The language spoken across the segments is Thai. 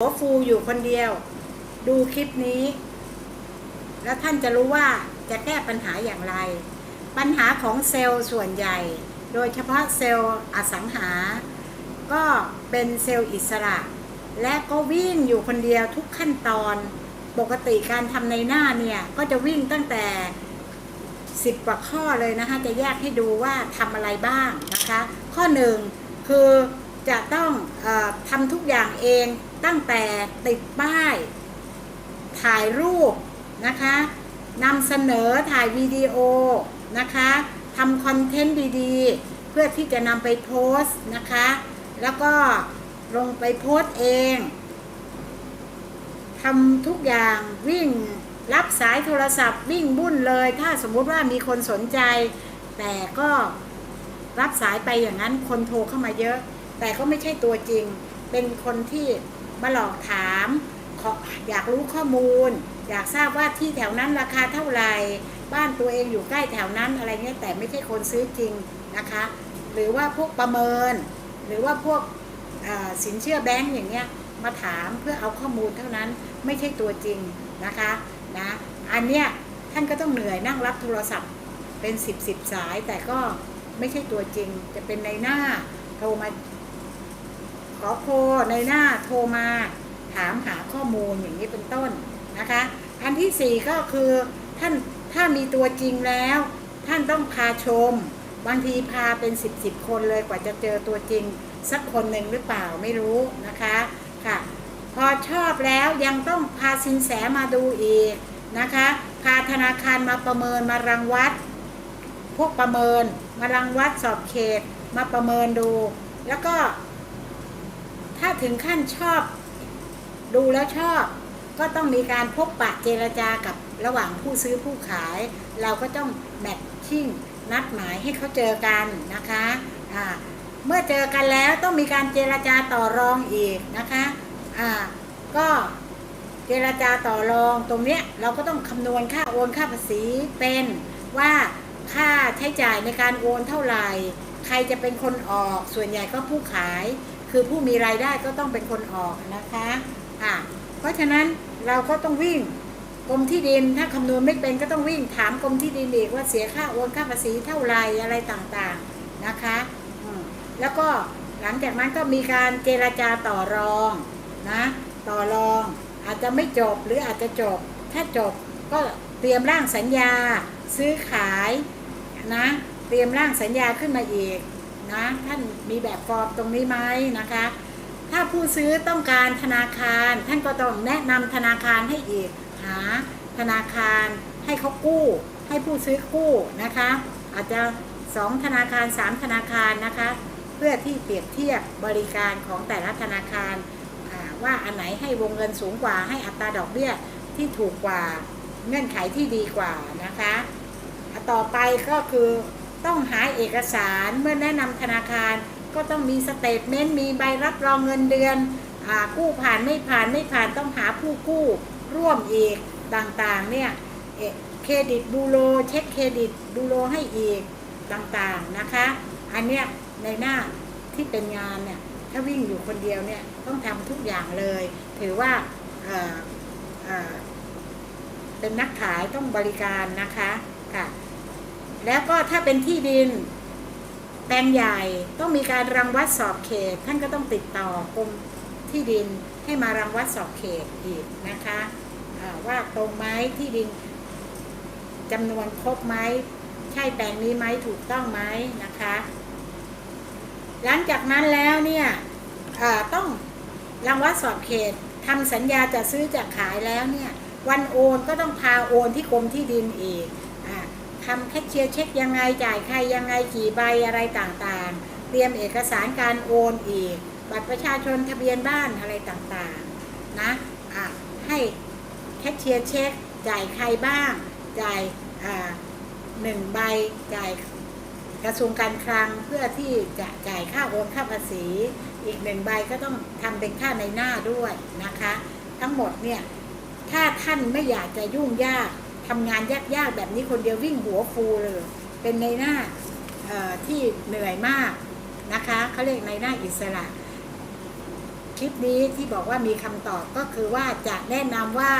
หัวฟูอยู่คนเดียว ดูคลิปนี้ แล้วท่านจะรู้ว่าจะแก้ปัญหาอย่างไร ปัญหาของเซลล์ส่วนใหญ่ โดยเฉพาะเซลล์อสังหา ก็เป็นเซลล์อิสระ และก็วิ่งอยู่คนเดียวทุกขั้นตอน ปกติการทำในหน้าเนี่ย ก็จะวิ่งตั้งแต่สิบกว่าข้อเลยนะคะจะแยกให้ดูว่าทำอะไรบ้างนะคะ ข้อหนึ่งคือจะต้องอทำทุกอย่างเอง ตั้งแต่ติดป้าย ถ่ายรูปนะคะนำเสนอถ่ายวิดีโอนะคะทำคอนเทนต์ดีๆ เพื่อที่จะนำไปโพสต์นะคะ แล้วก็ลงไปโพสต์เองทำทุกอย่างวิ่งรับสายโทรศัพท์วิ่งบุ่นเลย ถ้าสมมุติว่ามีคนสนใจ แต่ก็รับสายไปอย่างนั้นคนโทรเข้ามาเยอะ แต่ก็ไม่ใช่ตัวจริง เป็นคนที่ มาหลอกถามขออยากรู้ข้อมูล อยากทราบว่าที่แถวนั้นราคาเท่าไหร่บ้านตัวเองอยู่ใกล้แถวนั้นอะไรเงี้ยแต่ไม่ใช่คนซื้อจริงนะคะ หรือว่าพวกประเมิน หรือว่าพวกสินเชื่อแบงก์อย่างเงี้ยมาถามเพื่อเอาข้อมูลเท่านั้นไม่ใช่ตัวจริงนะคะนะอันเนี้ยท่านก็ต้องเหนื่อยนั่งรับโทรศัพท์เป็นสิบสิบสายแต่ก็ไม่ใช่ตัวจริง จะเป็นในหน้าโทรมา ขอโคในหน้าโทรมาถามหาข้อมูลอย่างนี้เป็นต้นนะคะ อันที่สี่ก็คือท่านถ้ามีตัวจริงแล้ว ท่านต้องพาชม บางทีพาเป็นสิบสิบคนเลยกว่าจะเจอตัวจริง สักคนหนึ่งหรือเปล่าไม่รู้นะคะค่ะ พอชอบแล้วยังต้องพาสินแสมาดูอีกนะคะ พาธนาคารมาประเมินมารังวัด พวกประเมินมารังวัดสอบเขตมาประเมินดู แล้วก็ ถ้าถึงขั้นชอบ ดูแล้วชอบ ก็ต้องมีการพบปะเจรจากับระหว่างผู้ซื้อผู้ขาย เราก็ต้องแมทชิ่งนัดหมายให้เขาเจอกันนะคะอ่าเมื่อเจอกันแล้วต้องมีการเจรจาต่อรองอีกนะคะอ่าก็เจรจาต่อรองตรงเนี้ยเราก็ต้องคำนวณค่าโอนค่าภาษีเป็นว่าค่าใช้จ่ายในการโอนเท่าไหร่ ใครจะเป็นคนออกส่วนใหญ่ก็ผู้ขาย คือผู้มีรายได้ก็ต้องเป็นคนออกนะคะอะเพราะฉะนั้นเราก็ต้องวิ่งกรมที่ดินถ้าคำนวณไม่เป็นก็ต้องวิ่งถามกรมที่ดินอีกว่าเสียค่าโอนค่าภาษีเท่าไรอะไรต่างๆนะคะแล้วก็หลังจากนั้นก็มีการเจรจาต่อรองนะต่อรองอาจจะไม่จบหรืออาจจะจบ ถ้าจบก็เตรียมร่างสัญญาซื้อขายนะเตรียมร่างสัญญาขึ้นมาอีก นะท่านมีแบบฟอร์มตรงนี้ไหมนะคะ ถ้าผู้ซื้อต้องการธนาคาร ท่านก็ต้องแนะนำธนาคารให้อีกหาธนาคารให้เขากู้ ให้ผู้ซื้อกู้นะคะ อาจจะสองธนาคารสามธนาคารนะคะ เพื่อที่เปรียบเทียบบริการของแต่ละธนาคารว่าอันไหนให้วงเงินสูงกว่าให้อัตราดอกเบี้ยที่ถูกกว่าเงื่อนไขที่ดีกว่านะคะ ต่อไปก็คือ ต้องหาเอกสารเมื่อแนะนำธนาคารก็ต้องมีสเตทเมนต์มีใบรับรองเงินเดือนอกู้ผ่านไม่ผ่านไม่ผ่านต้องหาผู้กู้ร่วมอีกต่างๆเนี่ยเครดิตบูโรเช็คเครดิตบูโรให้อีกต่างๆนะคะ อันเนี้ยในหน้าที่เป็นงานเนี่ยถ้าวิ่งอยู่คนเดียวเนี่ยต้องทำทุกอย่างเลย ถือว่าเเเป็นนักขายต้องบริการนะคะค่ะ แล้วก็ถ้าเป็นที่ดินแปลงใหญ่ต้องมีการรังวัดสอบเขต ท่านก็ต้องติดต่อกรมที่ดินให้มารังวัดสอบเขตอีกนะคะว่าตรงไหมที่ดินจำนวนครบไหมใช่แปลงนี้ไหมถูกต้องไหมนะคะ หลังจากนั้นแล้วเนี่ยต้องรังวัดสอบเขตทำสัญญาจะซื้อจะขายแล้วเนี่ย วันโอนก็ต้องพาโอนที่กรมที่ดินอีกอ่า ทำแคชเชียร์เช็คยังไงจ่ายใครยังไงกี่ใบอะไรต่างๆ เตรียมเอกสารการโอนอีก บัตรประชาชนทะเบียนบ้านอะไรต่างๆนะอะให้แคชเชียร์เช็คจ่ายใครบ้าง จ่ายอ่าหนึ่งใบจ่ายกระทรวงการคลังเพื่อที่จะจ่ายค่าโอนค่าภาษี อีกหนึ่งใบก็ต้องทำเป็นค่าในหน้าด้วยนะคะ ทั้งหมดเนี่ยถ้าท่านไม่อยากจะยุ่งยาก ทำงานยากๆแบบนี้คนเดียววิ่งหัวฟูเลย เป็นในหน้าที่เหนื่อยมากนะคะเขาเรียกในหน้าอิสระ คลิปนี้ที่บอกว่ามีคำตอบก็คือว่าจะแนะนำว่า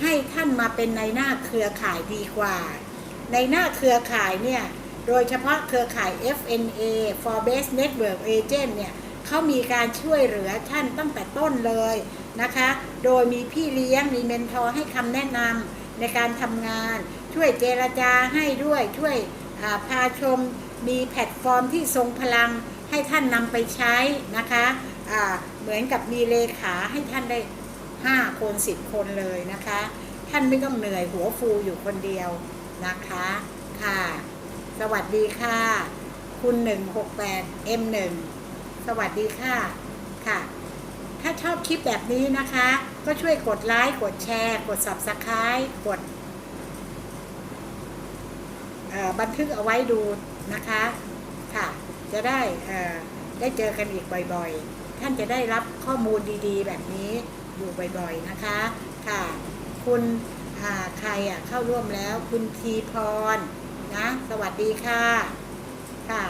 ให้ท่านมาเป็นในหน้าเครือข่ายดีกว่า ในหน้าเครือข่ายเนี่ยโดยเฉพาะเครือข่าย FNA Forbes Network Agent เนี่ยเขามีการช่วยเหลือท่านตั้งแต่ต้นเลยนะคะ โดยมีพี่เลี้ยงมีเมนทอร์ให้คำแนะนำ ในการทำงาน ช่วยเจรจาให้ด้วยช่วยพาชมมีแพลตฟอร์มที่ทรงพลังให้ท่านนำไปใช้นะคะอ่าเหมือนกับมีเลขาให้ท่านได้ 5 คน 10 คนเลยนะคะ ท่านไม่ต้องเหนื่อยหัวฟูอยู่คนเดียวนะคะค่ะ สวัสดีค่ะ คุณ 168 M1 สวัสดีค่ะค่ะ ถ้าชอบคลิปแบบนี้นะคะ ก็ช่วยกดไลค์กดแชร์ กด Subscribe กดบันทึกเอาไว้ดูนะคะค่ะ จะได้ได้เจอกันอีกบ่อยๆ ท่านจะได้รับข้อมูลดีๆ แบบนี้อยู่บ่อยๆนะคะค่ะ คุณใครอะเข้าร่วมแล้ว คุณทีพรนะ สวัสดีค่ะ ค่ะ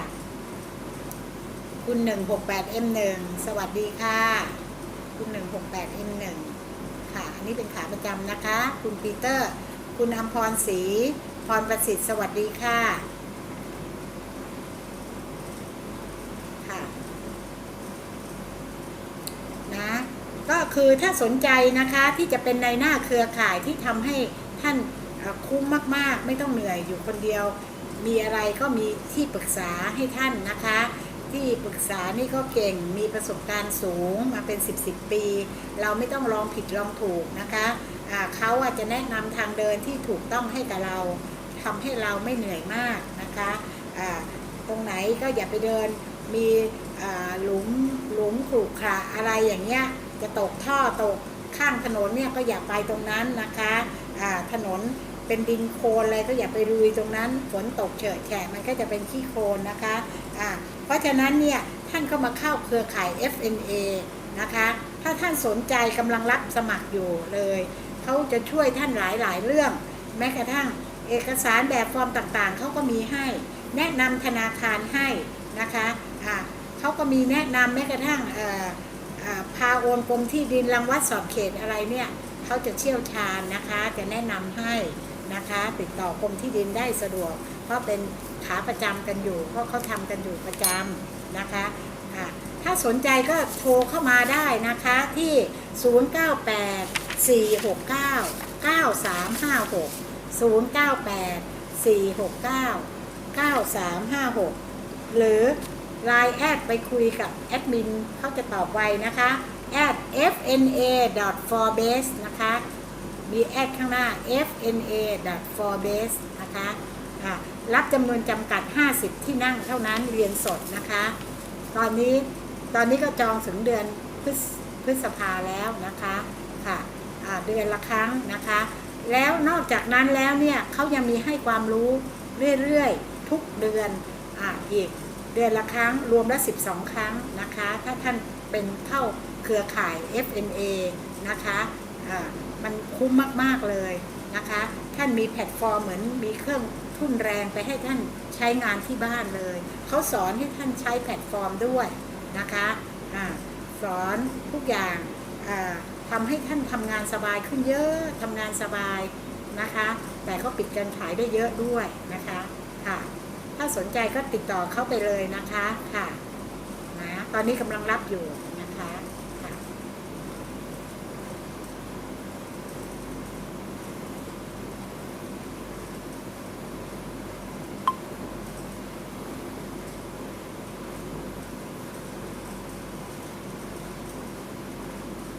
คุณหนึ่งหกแปดเอ็มหนึ่งสวัสดีค่ะ คุณห นึ่เป็นขาประจำนะคะ คุณปีเตอร์ คุณอมพรศรีพรประสิทธิ์สวัสดีค่ะค่ะ นะ ก็คือถ้าสนใจนะคะที่จะเป็นในหน้าเครือข่ายที่ทำให้ท่านคุ้มมาก ๆ ไม่ต้องเหนื่อยอยู่คนเดียว มีอะไรก็มีที่ปรึกษาให้ท่านนะคะ ที่ปรึกษานี่ก็เก่งมีประสบการณ์สูงมาเป็น 10บสปี เราไม่ต้องลองผิดลองถูกนะคะอ่าเขาอาจจะแนะนำทางเดินที่ถูกต้องให้กับเราทำให้เราไม่เหนื่อยมากนะคะอ่าตรงไหนก็อย่าไปเดินมีหลุมหลุมขรุขระอะไรอย่างเงี้ยจะตกท่อตกข้างถนนเนี่ยก็อย่าไปตรงนั้นนะคะอ่าถนนเป็นดินโคลนอะไรก็อย่าไปรุยตรงนั้น ฝนตกเฉอะแฉะมันก็จะเป็นขี้โคลนนะคะอ่า เพราะฉะนั้นเนี่ยท่านก็มาเข้าเครือข่าย FNA นะคะ ถ้าท่านสนใจกำลังรับสมัครอยู่เลย เขาจะช่วยท่านหลายๆเรื่อง แม้กระทั่งเอกสารแบบฟอร์มต่างๆ เขาก็มีให้ แนะนำธนาคารให้นะคะอ่าเขาก็มีแนะนำแม้กระทั่งพาโอนกรมที่ดินรังวัดสอบเขตอะไรเนี่ยเขาจะเชี่ยวชาญนะคะ จะแนะนำให้นะคะ ติดต่อกรมที่ดินได้สะดวก เพราะเป็นขาประจำกันอยู่ เพราะเขาทำกันอยู่ประจำนะคะอ่าถ้าสนใจก็โทรเข้ามาได้นะคะที่ 098 469 9356 098 469 9356 หรือ Line แอดไปคุยกับแอดมินเขาจะตอบไวนะคะ at fna.forbase นะคะ มีแอดข้างหน้า fna.forbase นะคะอะ รับจำนวนจำกัด 50 ที่นั่งเท่านั้นเรียนสดนะคะ ตอนนี้ตอนนี้ก็จองถึงเดือนพฤษพฤษภาแล้วนะคะค่ะเดือนละครั้งนะคะ แล้วนอกจากนั้นแล้วเนี่ยเขายังมีให้ความรู้เรื่อยๆ ทุกเดือนออีกเดือนละครั้งรวมแล้ว12 ครั้งนะคะ ถ้าท่านเป็นเข้าเครือข่าย FNA นะคะอ่ามันคุ้มมากๆเลยนะคะ ท่านมีแพลตฟอร์มเหมือนมีเครื่อง ทุ่นแรงไปให้ท่านใช้งานที่บ้านเลย เขาสอนให้ท่านใช้แพลตฟอร์มด้วยนะคะอาสอนทุกอย่างอ่าทำให้ท่านทำงานสบายขึ้นเยอะทำงานสบายนะคะ แต่ก็ปิดการขายได้เยอะด้วยนะคะค่ะถ้าสนใจก็ติดต่อเข้าไปเลยนะคะค่ะนะตอนนี้กำลังรับอยู่